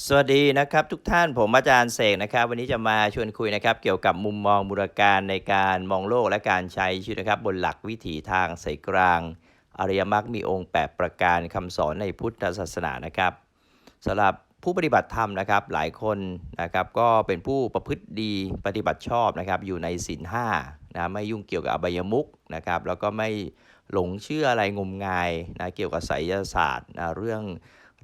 สวัสดีนะครับทุกท่านผมอาจารย์เสกนะครับ วันนี้จะมาชวนคุยนะครับ เกี่ยวกับมุมมองบูรการในการมองโลกและการใช้ชีวิตนะครับ บนหลักวิถีทางสายกลาง อริยมรรคมีองค์ 8 ประการคำสอนในพุทธศาสนานะครับสำหรับผู้ปฏิบัติธรรมนะครับหลายคนนะครับก็เป็นผู้ประพฤติดีปฏิบัติชอบนะครับ อยู่ในศีลห้านะไม่ยุ่งเกี่ยวกับอบายมุกนะครับแล้วก็ไม่หลงเชื่ออะไรงมงายนะเกี่ยวกับไสยศาสตร์นะเรื่อง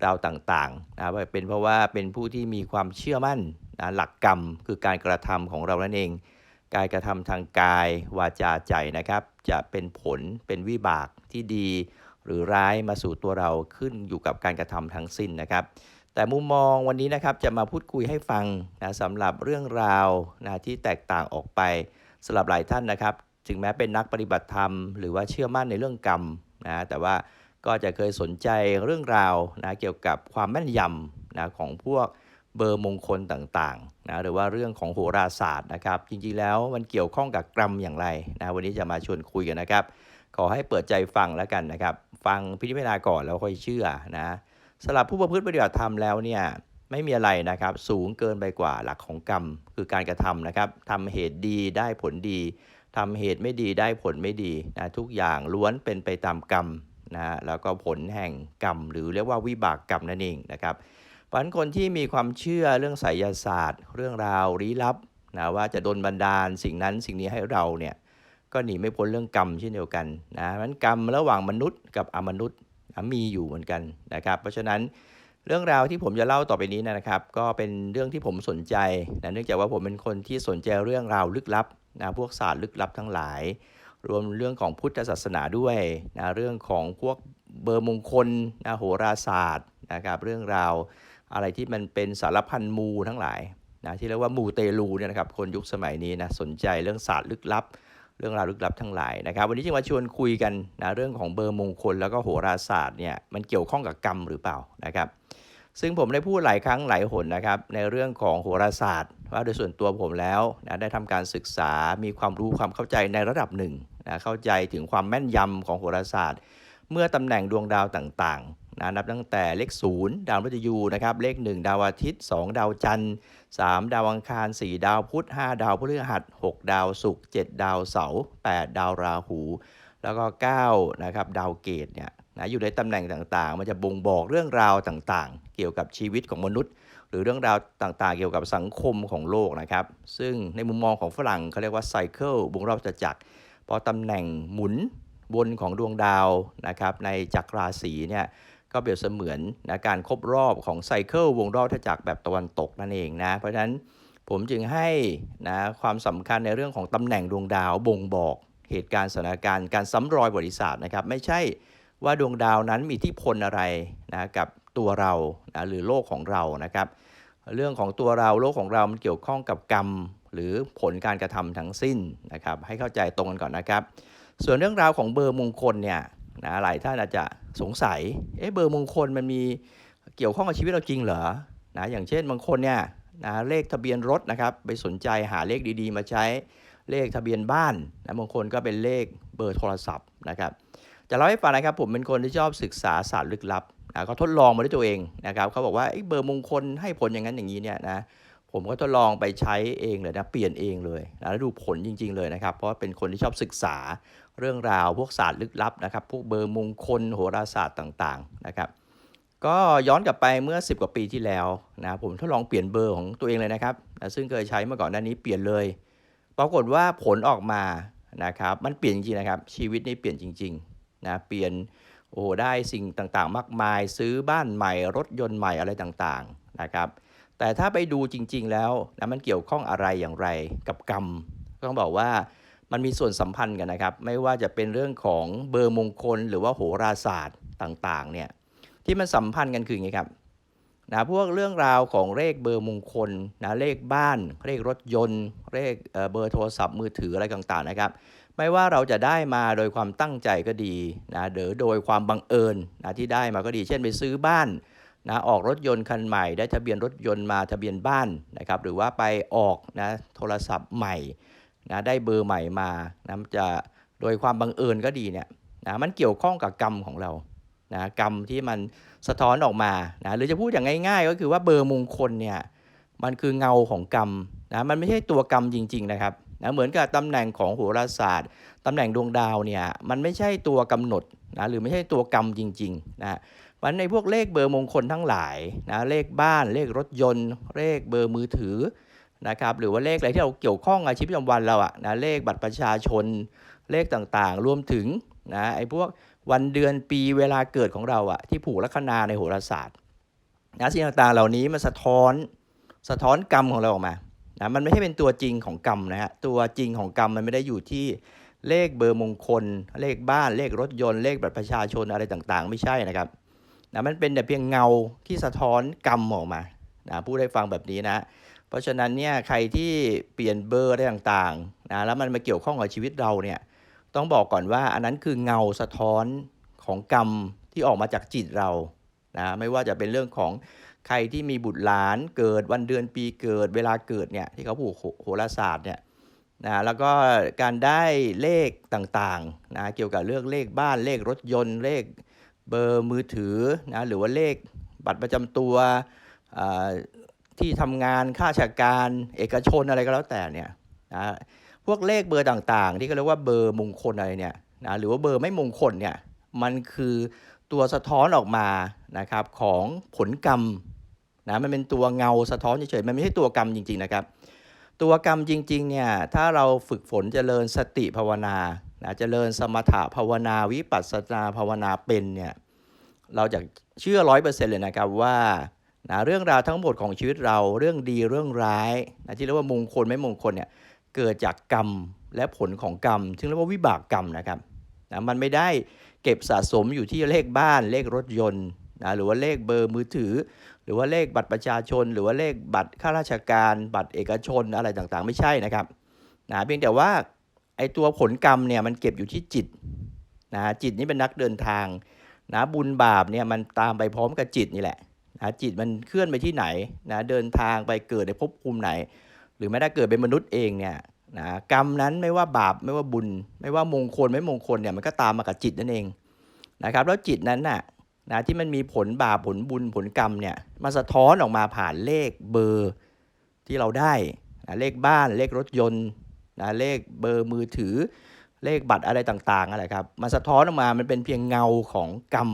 ราวต่างๆนะเป็นเพราะว่าเป็นผู้ที่มีความเชื่อมั่นนะหลักกรรมคือการกระทำของเรานั่นเอง การกระทำทางกายวาจาใจนะครับ จะเป็นผลเป็นวิบากที่ดี หรือร้ายมาสู่ตัวเราขึ้นอยู่กับการกระทำทั้งสิ้นนะครับ แต่มุมมองวันนี้นะครับจะมาพูดคุยให้ฟังนะสำหรับเรื่องราวนะที่แตกต่างออกไปสำหรับหลายท่านนะครับ ถึงแม้เป็นนักปฏิบัติธรรม หรือว่าเชื่อมั่นในเรื่องกรรมนะแต่ว่า ก็จะเคยสนใจเรื่องราวนะเกี่ยวกับความแม่นยำนะของพวกเบอร์มงคลต่างๆนะหรือว่าเรื่องของโหราศาสตร์นะครับ จริงๆแล้วมันเกี่ยวข้องกับกรรมอย่างไรนะวันนี้จะมาชวนคุยกันนะครับ ขอให้เปิดใจฟังแล้วกันนะครับ ฟังพิจารณาก่อนแล้วค่อยเชื่อนะสำหรับผู้ประพฤติปฏิบัติธรรมแล้วเนี่ยไม่มีอะไรนะครับ สูงเกินไปกว่าหลักของกรรม คือการกระทำนะครับทำเหตุดีได้ผลดีทำเหตุไม่ดีได้ผลไม่ดีนะทุกอย่างล้วนเป็นไปตามกรรม นะฮะแล้วก็ผลแห่งกรรม หรือเรียกว่าวิบากกรรมนั่นเองนะครับเพราะนั้นคนที่มีความเชื่อเรื่องไสยศาสตร์ เรื่องราวลี้ลับนะว่าจะโดนบันดาลสิ่งนั้นสิ่งนี้ให้เราเนี่ยก็หนีไม่พ้นเรื่องกรรมเช่นเดียวกันนะมันกรรมระหว่างมนุษย์กับอมนุษย์มีอยู่เหมือนกันนะครับ เพราะฉะนั้นเรื่องราวที่ผมจะเล่าต่อไปนี้นะครับ ก็เป็นเรื่องที่ผมสนใจนะเนื่องจากว่าผมเป็นคนที่สนใจเรื่องราวลึกลับนะพวกศาสตร์ลึกลับทั้งหลาย รวมเรื่องของพุทธศาสนาด้วยนะเรื่องของพวกเบอร์มงคลนะโหราศาสตร์นะครับเรื่องราวอะไรที่มันเป็นสารพันมูทั้งหลายนะที่เรียกว่ามูเตลูเนี่ยนะครับคนยุคสมัยนี้นะสนใจเรื่องศาสตร์ลึกลับ เรื่องราวลึกลับทั้งหลายนะครับ วันนี้จึงมาชวนคุยกันนะเรื่องของเบอร์มงคลแล้วก็โหราศาสตร์เนี่ยมันเกี่ยวข้องกับกรรมหรือเปล่านะครับซึ่งผมได้พูดหลายครั้งหลายหนนะครับในเรื่องของโหราศาสตร์ ว่าโดยส่วนตัวผมแล้วนะได้ทำการศึกษามีความรู้ความเข้าใจในระดับหนึ่ง นะเข้าใจถึงความแม่นยำของโหราศาสตร์ เมื่อตำแหน่งดวงดาวต่างๆนะนับตั้งแต่เลข 0 ดาวมฤตยูนะครับเลข 1 ดาวอาทิตย์ 2 ดาวจันทร์3ดาวอังคาร 4 ดาวพุธ 5 ดาวพฤหัส 6 ดาวศุกร์7ดาวเสาร์8ดาวราหู แล้วก็9นะครับดาวเกตเนี่ยนะอยู่ในตำแหน่งต่างๆ มันจะบ่งบอกเรื่องราวต่างๆ เกี่ยวกับชีวิตของมนุษย์ หรือเรื่องราวต่างๆ เกี่ยวกับสังคมของโลกนะครับ ซึ่งในมุมมองของฝรั่งเขาเรียกว่าไซเคิลวงรอบจักร พอตำแหน่งหมุนวนของดวงดาวนะครับในจักรราศีเนี่ยก็เปรียบเสมือนนะการครบรอบของไซเคิลวงรอบจักรแบบตะวันตกนั่นเองนะเพราะฉะนั้นผมจึงให้นะความสำคัญในเรื่องของตำแหน่งดวงดาวบ่งบอกเหตุการณ์สถานการณ์การซ้ำรอยประวัติศาสตร์นะครับไม่ใช่ว่าดวงดาวนั้นมีที่พลอะไรนะกับตัวเรานะหรือโลกของเรานะครับ เรื่องของตัวเราโลกของเรามันเกี่ยวข้องกับกรรม หรือผลการกระทำทั้งสิ้นนะครับให้เข้าใจตรงกันก่อนนะครับ ส่วนเรื่องราวของเบอร์มงคลเนี่ยนะหลายท่านอาจจะสงสัยเอ๊ะเบอร์มงคลมันมีเกี่ยวข้องกับชีวิตเราจริงเหรอนะอย่างเช่นบางคนเนี่ยนะเลขทะเบียนรถนะครับไปสนใจหาเลขดีๆ มาใช้เลขทะเบียนบ้านนะบางคนก็เป็นเลขเบอร์โทรศัพท์นะครับจะเล่าให้ฟังนะครับผมเป็นคนที่ชอบศึกษาศาสตร์ลึกลับนะเขาทดลองมาด้วยตัวเองนะครับเขาบอกว่าเบอร์มงคลให้ผลอย่างนั้นอย่างนี้เนี่ยนะ ผมก็ทดลองไปใช้เองเลยนะเปลี่ยนเองเลยนะแล้วดูผลจริง ๆ เลยนะครับ เพราะเป็นคนที่ชอบศึกษาเรื่องราวพวกศาสตร์ลึกลับนะครับ พวกเบอร์มงคลโหราศาสตร์ต่างๆนะครับ ก็ย้อนกลับไปเมื่อ 10 กว่าปีที่แล้วนะผมทดลองเปลี่ยนเบอร์ของตัวเองเลยนะครับนะซึ่งเคยใช้มาก่อนหน้านี้เปลี่ยนเลย ปรากฏว่าผลออกมานะครับ มันเปลี่ยนจริงๆนะครับ ชีวิตนี่เปลี่ยนจริงๆนะเปลี่ยนโอ้ได้สิ่งต่างๆ มากมาย ซื้อบ้านใหม่รถยนต์ใหม่อะไรต่างๆนะครับ แต่ถ้าไปดูจริง ๆ แล้วนะมันเกี่ยวข้องอะไรอย่างไรกับกรรมก็ต้องบอกว่ามันมีส่วนสัมพันธ์กันนะครับ ไม่ว่าจะเป็นเรื่องของเบอร์มงคล หรือว่าโหราศาสตร์ต่างๆเนี่ยที่มันสัมพันธ์กันคืออย่างนี้ครับนะพวกเรื่องราวของเลขเบอร์มงคลนะเลขบ้าน เลขรถยนต์ เลขเบอร์โทรศัพท์มือถืออะไรต่างๆนะครับ ไม่ว่าเราจะได้มาโดยความตั้งใจก็ดีนะหรือโดยความบังเอิญนะที่ได้มาก็ดี เช่นไปซื้อบ้าน นะออกรถยนต์คันใหม่ ได้ทะเบียนรถยนต์มาทะเบียนบ้านนะครับหรือว่าไปออกนะโทรศัพท์ใหม่นะได้เบอร์ใหม่มานะจะโดยความบังเอิญก็ดีเนี่ยนะมันเกี่ยวข้องกับกรรมของเรานะกรรมที่มันสะท้อนออกมานะหรือจะพูดอย่างง่าย ๆ ก็คือว่าเบอร์มงคลเนี่ยมันคือเงาของกรรมนะมันไม่ใช่ตัวกรรมจริง ๆ นะครับนะเหมือนกับตำแหน่งของโหราศาสตร์ตำแหน่งดวงดาวเนี่ยมันไม่ใช่ตัวกำหนดนะหรือไม่ใช่ตัวกรรมจริงๆนะ มันในพวกเลขเบอร์มงคลทั้งหลายนะเลขบ้านเลขรถยนต์ เลขเบอร์มือถือนะครับหรือว่าเลขอะไรที่เราเกี่ยวข้องกับชีวิตประจำวันเราอะนะเลขบัตรประชาชนเลขต่างๆ รวมถึงนะไอ้พวกวันเดือนปีเวลาเกิดของเราอะที่ผูกลัคนาในโหราศาสตร์นะสิ่งต่างๆเหล่านี้มันสะท้อนสะท้อนกรรมของเราออกมานะมันไม่ใช่เป็นตัวจริงของกรรมนะฮะตัวจริงของกรรมมันไม่ได้อยู่ที่เลขเบอร์มงคล เลขบ้านเลขรถยนต์ เลขบัตรประชาชนอะไรต่างๆ ไม่ใช่นะครับ นะมันเป็นแต่เพียงเงาที่สะท้อนกรรมออกมานะพูดให้ฟังแบบนี้นะ เพราะฉะนั้นเนี่ยใครที่เปลี่ยนเบอร์อะไรต่างๆนะแล้วมันมาเกี่ยวข้องกับชีวิตเราเนี่ยต้องบอกก่อนว่าอันนั้นคือเงาสะท้อนของกรรมที่ออกมาจากจิตเรานะไม่ว่าจะเป็นเรื่องของใครที่มีบุตรหลานเกิดวันเดือนปีเกิดเวลาเกิดเนี่ยที่เขาผูกโหโหราศาสตร์เนี่ยนะแล้วก็การได้เลขต่างๆนะเกี่ยวกับเรื่องเลขบ้านเลขรถยนต์เลข เบอร์มือถือนะหรือว่าเลขบัตรประจำตัวที่ทำงานข้าราชการเอกชนอะไรก็แล้วแต่เนี่ยนะพวกเลขเบอร์ต่างๆ ที่เขาเรียกว่าเบอร์มงคลอะไรเนี่ยนะหรือว่าเบอร์ไม่มงคลเนี่ยมันคือตัวสะท้อนออกมานะครับของผลกรรมนะมันเป็นตัวเงาสะท้อนเฉยๆมันไม่ใช่ตัวกรรมจริงๆนะครับ ตัวกรรมจริงๆเนี่ยถ้าเราฝึกฝนเจริญสติภาวนา นะเจริญสมถะภาวนาวิปัสสนาภาวนาเป็นเนี่ยเราจะเชื่อร้อยเปอร์เซ็นต์เลยนะครับว่านะเรื่องราวทั้งหมดของชีวิตเราเรื่องดีเรื่องร้ายนะที่เรียกว่ามงคลไม่มงคลเนี่ยเกิดจากกรรมและผลของกรรมซึ่งเรียกว่าวิบากกรรมนะครับนะมันไม่ได้เก็บสะสมอยู่ที่เลขบ้านเลขรถยนต์นะหรือว่าเลขเบอร์มือถือ หรือว่าเลขบัตรประชาชน หรือว่าเลขบัตรข้าราชการ บัตรเอกชนอะไรต่างๆ ไม่ใช่นะครับนะเพียงแต่ว่า ไอตัวผลกรรมเนี่ยมันเก็บอยู่ที่จิตนะจิตนี่เป็นนักเดินทางนะบุญบาปเนี่ยมันตามไปพร้อมกับจิตนี่แหละนะจิตมันเคลื่อนไปที่ไหนนะเดินทางไปเกิดในภพภูมิไหน หรือแม้แต่เกิดเป็นมนุษย์เองเนี่ยนะกรรมนั้นไม่ว่าบาปไม่ว่าบุญ ไม่ว่ามงคลไม่มงคลเนี่ยมันก็ตามมากับจิตนั่นเองนะครับแล้วจิตนั้นน่ะนะที่มันมีผลบาปผลบุญผลกรรมเนี่ยมาสะท้อนออกมาผ่านเลขเบอร์ที่เราได้นะเลขบ้านเลขรถยนต์ นะเลขเบอร์มือถือ เลขบัตรอะไรต่างๆอะไรครับมาสะท้อนออกมามันเป็นเพียงเงาของกรรม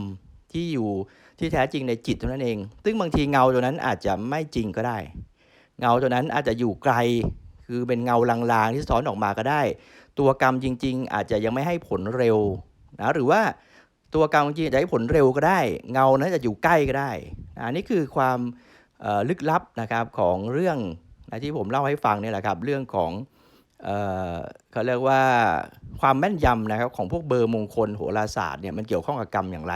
ที่อยู่ที่แท้จริงในจิตเท่านั้นเอง ซึ่งบางทีเงาตัวนั้นอาจจะไม่จริงก็ได้ เงาตัวนั้นอาจจะอยู่ไกล คือเป็นเงาลางๆที่สะท้อนออกมาก็ได้ ตัวกรรมจริง ๆ อาจจะยังไม่ให้ผลเร็วนะหรือว่าตัวกรรมจริงอาจจะให้ผลเร็วก็ได้ เงานั้นจะอยู่ใกล้ก็ได้อันนี้คือความลึกลับนะครับของเรื่องนะที่ผมเล่าให้ฟังเนี่ยแหละครับ เรื่องของ เขาเรียกว่าความแม่นยำนะครับของพวกเบอร์มงคลโหราศาสตร์เนี่ยมันเกี่ยวข้องกับกรรมอย่างไร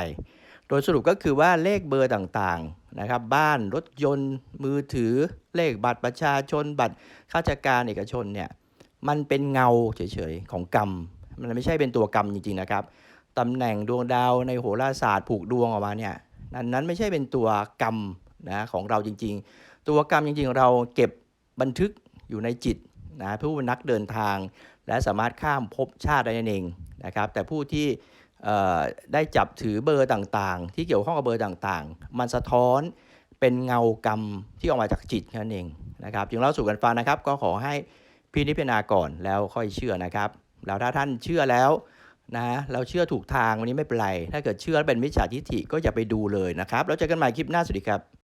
โดยสรุปก็คือว่าเลขเบอร์ต่างๆนะครับบ้านรถยนต์ มือถือเลขบัตรประชาชน บัตรข้าราชการเอกชนเนี่ยมันเป็นเงาเฉยๆของกรรม มันไม่ใช่เป็นตัวกรรมจริงๆนะครับตำแหน่งดวงดาวในโหราศาสตร์ผูกดวงออกมาเนี่ยนั้นนั้นไม่ใช่เป็นตัวกรรมนะของเราจริงๆ ตัวกรรมจริงๆ เราเก็บบันทึกอยู่ในจิต นะผู้เป็นนักเดินทาง และสามารถข้ามภพชาติได้นั่นเองนะครับ แต่ผู้ที่ได้จับถือเบอร์ต่างๆ ที่เกี่ยวข้องกับเบอร์ต่างๆ มันสะท้อนเป็นเงากรรมที่ออกมาจากจิตแค่นั้นเองนะครับจึงเล่าสู่กันฟังนะครับ ก็ขอให้พินิจพิจารณาก่อนแล้วค่อยเชื่อนะครับแล้วถ้าท่านเชื่อแล้วนะเราเชื่อถูกทางวันนี้ไม่เป็นไร ถ้าเกิดเชื่อแล้วเป็นมิจฉาทิฏฐิก็อย่าไปดูเลยนะครับ แล้วเจอกันใหม่คลิปหน้าสวัสดีครับ